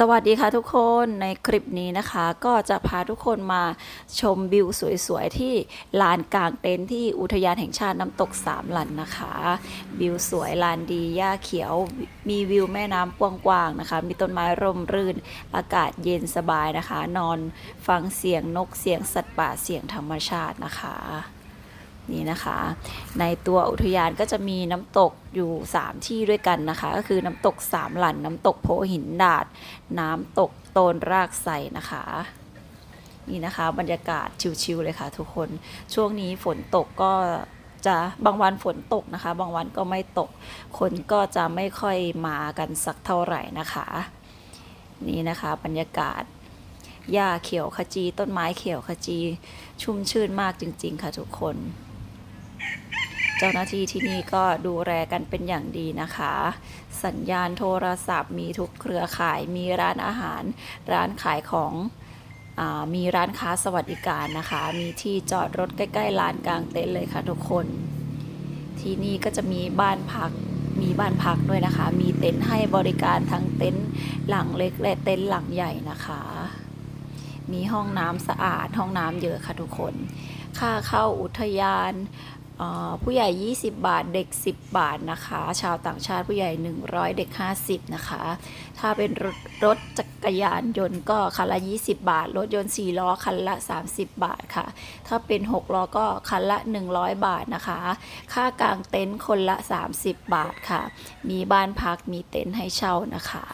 สวัสดีค่ะทุกคนในคลิปนี้นะคะ ก็จะพาทุกคนมาชมวิวสวยๆ ที่ลานกลางเต็นท์ที่อุทยานแห่งชาติน้ำตกสามหลันนะคะ วิวสวยลานดีหญ้าเขียวมีวิวแม่น้ำกว้างๆนะคะ มีต้นไม้ร่มรื่น อากาศเย็นสบายนะคะ นอนฟังเสียงนกเสียงสัตว์ป่าเสียงธรรมชาตินะคะ นี่นะคะ ในตัวอุทยานก็จะมีน้ำตกอยู่ 3 ที่ด้วยกันนะคะ ก็คือน้ำตกสามหลันน้ำตกโพหินดาด น้ำตกโตนรากไสนะคะ นี่นะคะบรรยากาศชิวๆเลยค่ะทุกคนช่วงนี้ฝนตกก็จะบางวันฝนตกนะคะ บางวันก็ไม่ตก คนก็จะไม่ค่อยมากันสักเท่าไหร่นะคะ นี่นะคะบรรยากาศหญ้าเขียวขจี ต้นไม้เขียวขจี ชุ่มชื่นมากจริง ๆ ค่ะทุกคน เจ้าหน้าที่ที่นี่ก็ดูแลกันเป็นอย่างดีนะคะ สัญญาณโทรศัพท์ มีทุกเครือข่าย มีร้านอาหาร ร้านขายของอมีร้านค้าสวัสดิการนะคะ มีที่จอดรถใกล้ๆลานกลางเต็นท์เลยค่ะทุกคน ที่นี่ก็จะมีบ้านพักมีบ้านพักด้วยนะคะ มีเต็นท์ให้บริการทั้งเต็นท์หลังเล็กและเต็นท์หลังใหญ่นะคะ มีห้องน้ำสะอาดห้องน้ำเยอะค่ะทุกคน ค่าเข้าอุทยาน ผู้ใหญ่ 20 บาทเด็ก 10 บาทนะคะ ชาวต่างชาติผู้ใหญ่ 100 เด็ก 50 นะคะ ถ้าเป็นรถรถจักรยานยนต์ก็คันละ 20 บาท รถยนต์ 4 ล้อคันละ 30 บาทค่ะ ถ้าเป็น 6 ล้อก็คันละ 100 บาทนะคะ ค่ากลางเต็นท์คนละ 30 บาทค่ะ มีบ้านพักมีเต็นท์ให้เช่านะคะ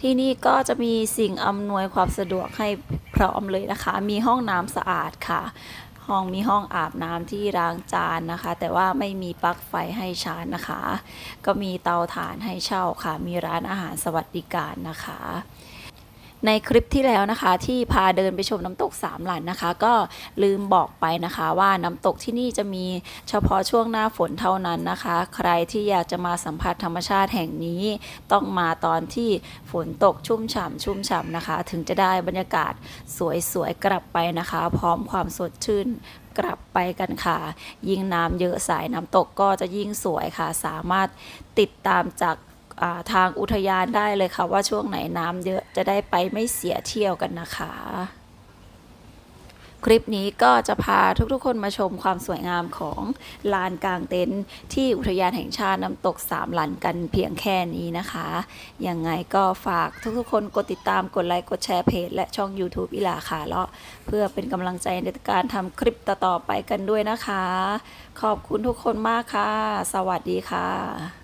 ที่นี่ก็จะมีสิ่งอำนวยความสะดวกให้พร้อมเลยนะคะ มีห้องน้ำสะอาดค่ะ ห้องมีห้องอาบน้ำที่ล้างจานนะคะ แต่ว่าไม่มีปลั๊กไฟให้ชาร์จนะคะ ก็มีเตาถ่านให้เช่าค่ะ มีร้านอาหารสวัสดิการนะคะ ในคลิปที่แล้วนะคะ ที่พาเดินไปชมน้ำตกสามหลันนะคะ ก็ลืมบอกไปนะคะว่าน้ำตกที่นี่จะมีเฉพาะช่วงหน้าฝนเท่านั้นนะคะ ใครที่อยากจะมาสัมผัสธรรมชาติแห่งนี้ ต้องมาตอนที่ฝนตกชุ่มฉ่ำชุ่มฉ่ำนะคะ ถึงจะได้บรรยากาศสวยๆกลับไปนะคะ พร้อมความสดชื่นกลับไปกันค่ะ ยิ่งน้ำเยอะสายน้ำตกก็จะยิ่งสวยค่ะ สามารถติดตามจาก ทางอุทยานได้เลยค่ะ ว่าช่วงไหนน้ำเยอะจะได้ไปไม่เสียเที่ยวกันนะคะ คลิปนี้ก็จะพาทุกๆ คนมาชมความสวยงามของลานกลางเต็นท์ที่อุทยานแห่งชาติน้ำตกสามหลันกันเพียงแค่นี้นะคะ ยังไงก็ฝากทุกๆ คนกดติดตามกดไลค์กดแชร์เพจและช่อง YouTube อิลาค่ะเลาะเพื่อเป็นกำลังใจในการทำคลิปต่อๆไปกันด้วยนะคะ ขอบคุณทุกคนมากค่ะ สวัสดีค่ะ